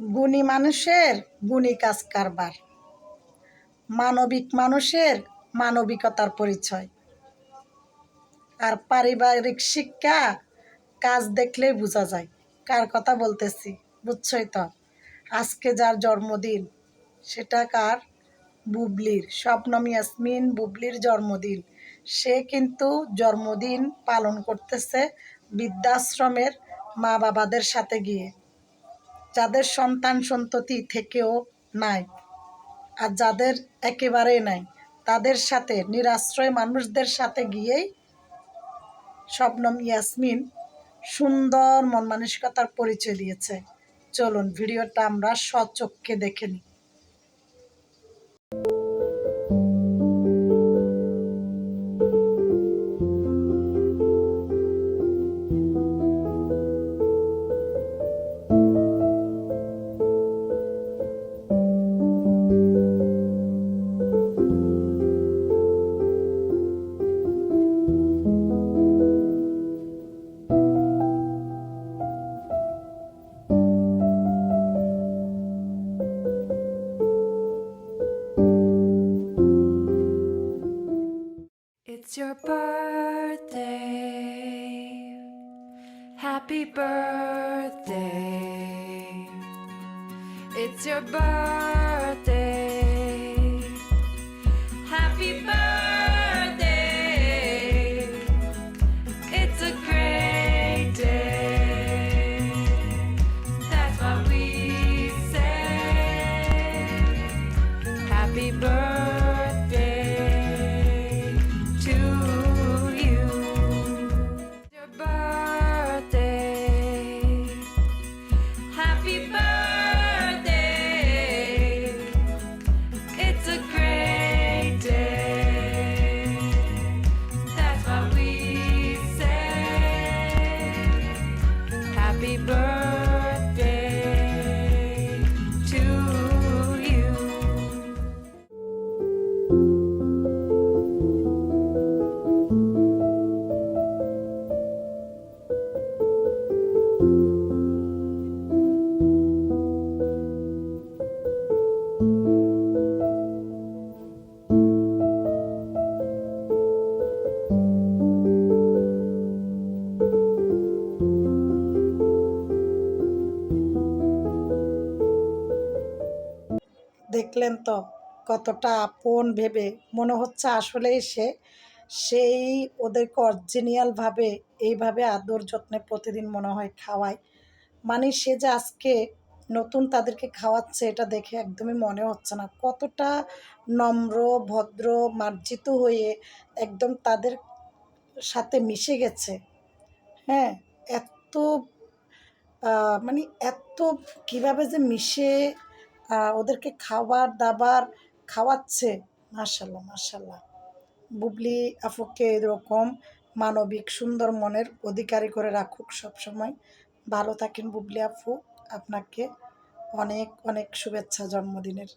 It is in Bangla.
গুণী মানুষের গুণী কাজ কারবার। মানবিক মানুষের মানবিকতার পরিচয়। আর পারিবারিক শিক্ষা কাজ দেখলেই বোঝা যায়। কার কথা বলতেছি, বুঝছই তো? আজকে যার জন্মদিন, সেটা কার? বুবলির স্বপ্নম ইয়াসমিন বুবলির জন্মদিন। সে কিন্তু জন্মদিন পালন করতেছে বৃদ্ধাশ্রমের মা বাবাদের সাথে গিয়ে। যাদের সন্তান সন্ততি থেকেও নাই আর যাদের একেবারেই নাই, তাদের সাথে নিরাশ্রয় মানুষদের সাথে গিয়েই স্বপ্নম ইয়াসমিন সুন্দর মন মানসিকতার পরিচয় দিয়েছে। চলুন, ভিডিওটা আমরা সচক্ষে দেখে নিই। It's your birthday. Happy birthday. It's your birthday. দেখলেন তো কতটা আপন ভেবে মনে হচ্ছে আসলেই সে সেই ওদেরকে অরিজিনালভাবে এইভাবে আদর যত্নে প্রতিদিন মনে হয় খাওয়ায়। মানে সে যে আজকে নতুন তাদেরকে খাওয়াচ্ছে, এটা দেখে একদমই মনে হচ্ছে না। কতটা নম্র, ভদ্র, মার্জিত হয়ে একদম তাদের সাথে মিশে গেছে। হ্যাঁ এত মানে এত কীভাবে যে মিশে ওদেরকে খাবার দাবার খাওয়াচ্ছে। মার্শাল্লাহ মার্শাল্লাহ বুবলি আফুকে এরকম মানবিক সুন্দর মনের অধিকারী করে রাখুক সবসময়। ভালো থাকেন বুবলি আফু। আপনাকে অনেক অনেক শুভেচ্ছা জন্মদিনের।